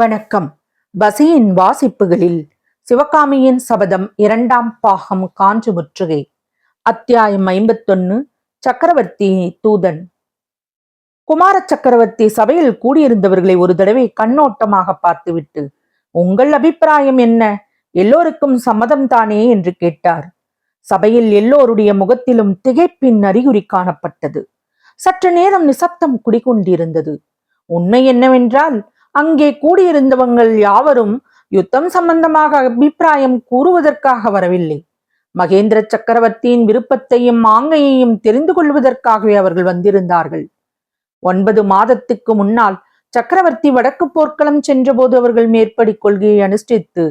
வணக்கம். பசியின் வாசிப்புகளில் சிவகாமியின் சபதம் இரண்டாம் பாகம் காஞ்சு முற்றுகை. அத்தியாயம் ஐம்பத்தொன்னு சக்கரவர்த்தி தூதன். குமார சக்கரவர்த்தி சபையில் கூடியிருந்தவர்களை ஒரு தடவை கண்ணோட்டமாக பார்த்துவிட்டு உங்கள் அபிப்பிராயம் என்ன? எல்லோருக்கும் சம்மதம் தானே? என்று கேட்டார். சபையில் எல்லோருடைய முகத்திலும் திகைப்பின் அறிகுறி காணப்பட்டது. சற்று நேரம் நிசப்தம் குடிகொண்டிருந்தது. உண்மை என்னவென்றால் அங்கே கூடியிருந்தவங்கள் யாவரும் யுத்தம் சம்பந்தமாக அபிப்பிராயம் கூறுவதற்காக வரவில்லை. மகேந்திர சக்கரவர்த்தியின் விருப்பத்தையும் ஆங்கையையும் தெரிந்து கொள்வதற்காகவே அவர்கள் வந்திருந்தார்கள். ஒன்பது மாதத்துக்கு முன்னால் சக்கரவர்த்தி வடக்கு போர்க்களம் சென்றபோது அவர்கள் மேற்படி கொள்கையை அனுஷ்டித்து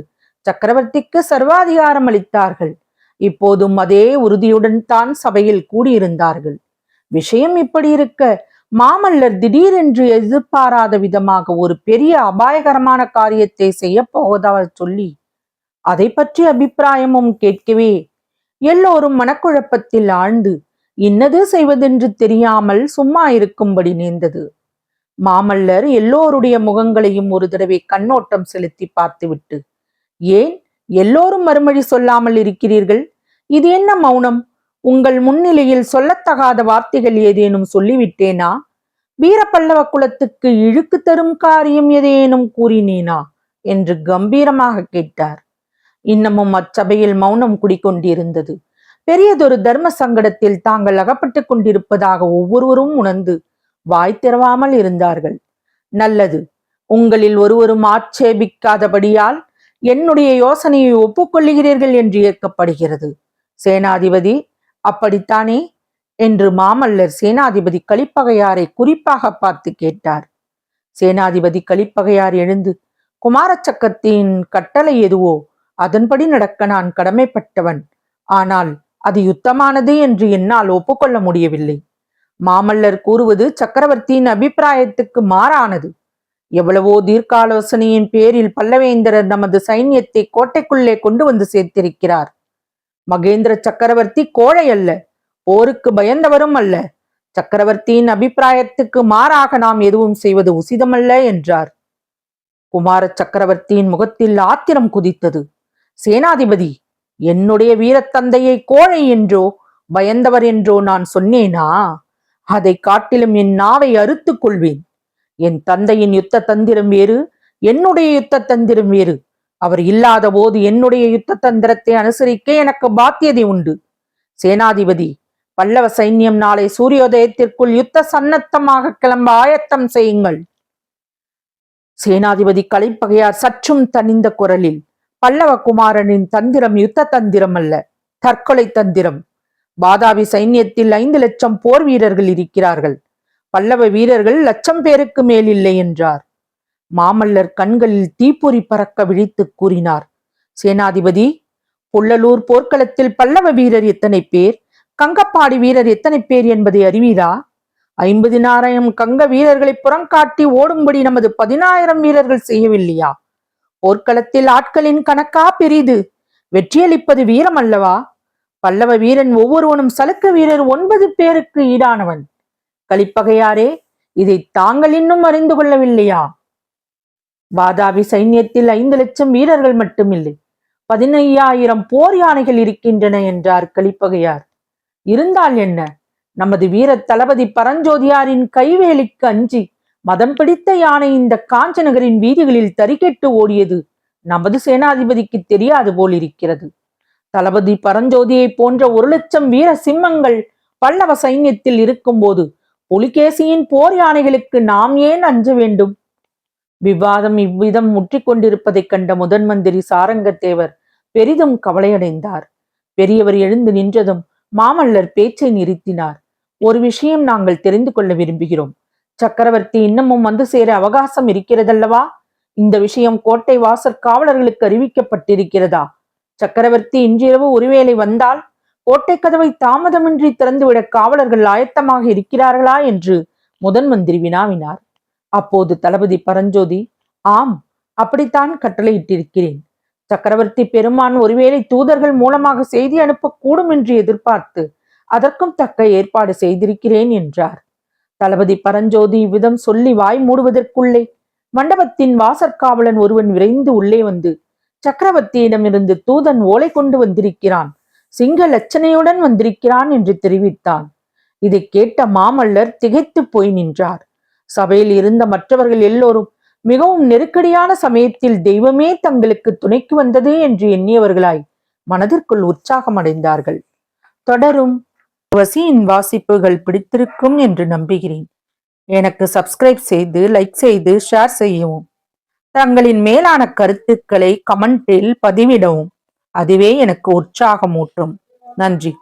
சக்கரவர்த்திக்கு சர்வாதிகாரம் அளித்தார்கள். இப்போதும் அதே உறுதியுடன் தான் சபையில் கூடியிருந்தார்கள். விஷயம் இப்படி இருக்க மாமல்லர் திடீரென்று எதிர்பாராத விதமாக ஒரு பெரிய அபாயகரமான காரியத்தை செய்ய போவதாக சொல்லி அதை பற்றி அபிப்பிராயமும் கேட்கவே. எல்லோரும் மனக்குழப்பத்தில் ஆழ்ந்து இன்னது செய்வதென்று தெரியாமல் சும்மா இருக்கும்படி நேர்ந்தது. மாமல்லர் எல்லோருடைய முகங்களையும் ஒரு தடவை கண்ணோட்டம் செலுத்தி பார்த்துவிட்டு ஏன்? எல்லோரும் மறுமொழி சொல்லாமல் இருக்கிறீர்கள்? இது என்ன மௌனம்? உங்கள் முன்னிலையில் சொல்லத்தகாத வார்த்தைகள் ஏதேனும் சொல்லிவிட்டேனா? வீரப்பல்லவ குலத்துக்கு இழுக்கு தரும் காரியம் ஏதேனும் கூறினேனா? என்று கம்பீரமாக கேட்டார். இன்னமும் அச்சபையில் மௌனம் குடிக்கொண்டிருந்தது. பெரியதொரு தர்ம சங்கடத்தில் தாங்கள் அகப்பட்டுக் கொண்டிருப்பதாக ஒவ்வொருவரும் உணர்ந்து வாய் திறவாமல் இருந்தார்கள். நல்லது உங்களில் ஒருவரும் ஆட்சேபிக்காதபடியால் என்னுடைய யோசனையை ஒப்புக்கொள்ளுகிறீர்கள் என்று ஏற்கப்படுகிறது. சேனாதிபதி அப்படித்தானே? என்று மாமல்லர் சேனாதிபதி கலிப்பகையாரை குறிப்பாக பார்த்து கேட்டார். சேனாதிபதி கலிப்பகையார் எழுந்து குமார சக்கரத்தின் கட்டளை எதுவோ அதன்படி நடக்க நான் கடமைப்பட்டவன். ஆனால் அது யுத்தமானது என்று என்னால் ஒப்புக்கொள்ள முடியவில்லை. மாமல்லர் கூறுவது சக்கரவர்த்தியின் அபிப்பிராயத்துக்கு மாறானது. எவ்வளவோ தீர்க்காலோசனையின் பேரில் பல்லவேந்திரர் நமது சைன்யத்தை கோட்டைக்குள்ளே கொண்டு வந்து சேர்த்திருக்கிறார். மகேந்திர சக்கரவர்த்தி கோழை அல்ல போருக்கு பயந்தவரும் அல்ல. சக்கரவர்த்தியின் அபிப்பிராயத்துக்கு மாறாக நாம் எதுவும் செய்வது உசிதமல்ல என்றார். குமார சக்கரவர்த்தியின் முகத்தில் ஆத்திரம் குதித்தது. சேனாதிபதி என்னுடைய வீரத்தந்தையை கோழை என்றோ பயந்தவர் என்றோ நான் சொன்னேனா? அதை காட்டிலும் என் நாவை அறுத்துக் கொள்வேன். என் தந்தையின் யுத்த தந்திரம் வேறு என்னுடைய யுத்த தந்திரம் வேறு. அவர் இல்லாத போது என்னுடைய யுத்த தந்திரத்தை அனுசரிக்க எனக்கு பாத்தியதை உண்டு. சேனாதிபதி பல்லவ சைன்யம் நாளை சூரியோதயத்திற்குள் யுத்த சன்னத்தமாக கிளம்ப ஆயத்தம் செய்யுங்கள். சேனாதிபதி கலைப்பகையார் சற்றும் தனிந்த குரலில் பல்லவ குமாரனின் தந்திரம் யுத்த தந்திரம் அல்ல தற்கொலை தந்திரம். பாதாவி சைன்யத்தில் ஐந்து லட்சம் போர் வீரர்கள் இருக்கிறார்கள். பல்லவ வீரர்கள் லட்சம் பேருக்கு மேல் இல்லை என்றார். மாமல்லர் கண்களில் தீப்பொறி பறக்க விழித்து கூறினார். சேனாதிபதி புள்ளலூர் போர்க்களத்தில் பல்லவ வீரர் எத்தனை பேர்? கங்கப்பாடி வீரர் எத்தனை பேர் என்பதை அறிவீரா? ஐம்பதினாயிரம் கங்க வீரர்களை புறங்காட்டி ஓடும்படி நமது பதினாயிரம் வீரர்கள் செய்யவில்லையா? போர்க்களத்தில் ஆட்களின் கணக்கா பெரிது? வெற்றியளிப்பது வீரம் அல்லவா? பல்லவ வீரன் ஒவ்வொருவனும் சலுக்க வீரர் ஒன்பது பேருக்கு ஈடானவன். கலிப்பகையாரே இதை தாங்கள் இன்னும் அறிந்து கொள்ளவில்லையா? வாதாபி சைன்யத்தில் ஐந்து லட்சம் வீரர்கள் மட்டுமில்லை. பதினையாயிரம் போர் யானைகள் இருக்கின்றன என்றார் கலிப்பகையார். இருந்தால் என்ன? நமது வீர தளபதி பரஞ்சோதியாரின் கைவேலிக்கு அஞ்சி மதம் பிடித்த யானை இந்த காஞ்ச நகரின் வீதிகளில் தறிக்கெட்டு ஓடியது நமது சேனாதிபதிக்கு தெரியாது போல் இருக்கிறது தளபதி பரஞ்சோதியை போன்ற ஒரு லட்சம் வீர சிம்மங்கள் பல்லவ சைன்யத்தில் இருக்கும்போது புலிகேசியின் போர் யானைகளுக்கு நாம் ஏன் அஞ்ச வேண்டும்? விவாதம் இவ்விதம் முற்றிக்கொண்டிருப்பதைக் கண்ட முதன் மந்திரி சாரங்கத்தேவர் பெரிதும் கவலையடைந்தார். பெரியவர் எழுந்து நின்றதும் மாமல்லர் பேச்சை நிறுத்தினார். ஒரு விஷயம் நாங்கள் தெரிந்து கொள்ள விரும்புகிறோம். சக்கரவர்த்தி இன்னமும் வந்து சேர அவகாசம் இருக்கிறதல்லவா? இந்த விஷயம் கோட்டை வாசற் காவலர்களுக்கு அறிவிக்கப்பட்டிருக்கிறதா? சக்கரவர்த்தி இன்றிரவு ஒருவேளை வந்தால் கோட்டை கதவை தாமதமின்றி திறந்துவிட காவலர்கள் ஆயத்தமாக இருக்கிறார்களா? என்று முதன் மந்திரி வினாவினார். அப்போது தளபதி பரஞ்சோதி ஆம் அப்படித்தான் கட்டளையிட்டிருக்கிறேன். சக்கரவர்த்தி பெருமான் ஒருவேளை தூதர்கள் மூலமாக செய்தி அனுப்பக்கூடும் என்று எதிர்பார்த்து அதற்கும் தக்க ஏற்பாடு செய்திருக்கிறேன் என்றார். தளபதி பரஞ்சோதி இவ்விதம் சொல்லி வாய் மூடுவதற்குள்ளே மண்டபத்தின் வாசற்காவலன் ஒருவன் விரைந்து உள்ளே வந்து சக்கரவர்த்தியிடமிருந்து தூதன் ஓலை கொண்டு வந்திருக்கிறான். சிங்க லட்சணையுடன் வந்திருக்கிறான் என்று தெரிவித்தான். இதை கேட்ட மாமல்லர் திகைத்து போய் நின்றார். சபையில் இருந்த மற்றவர்கள் எல்லோரும் மிகவும் நெருக்கடியான சமயத்தில் தெய்வமே தங்களுக்கு துணைக்கு வந்தது என்று எண்ணியவர்களாய் மனதிற்குள் உற்சாகம் அடைந்தார்கள். தொடரும் வசியின் வாசிப்புகள் பிடித்திருக்கும் என்று நம்புகிறேன். எனக்கு சப்ஸ்கிரைப் செய்து லைக் செய்து ஷேர் செய்யவும். தங்களின் மேலான கருத்துக்களை கமெண்டில் பதிவிடவும். அதுவே எனக்கு உற்சாகமூட்டும் நன்றி.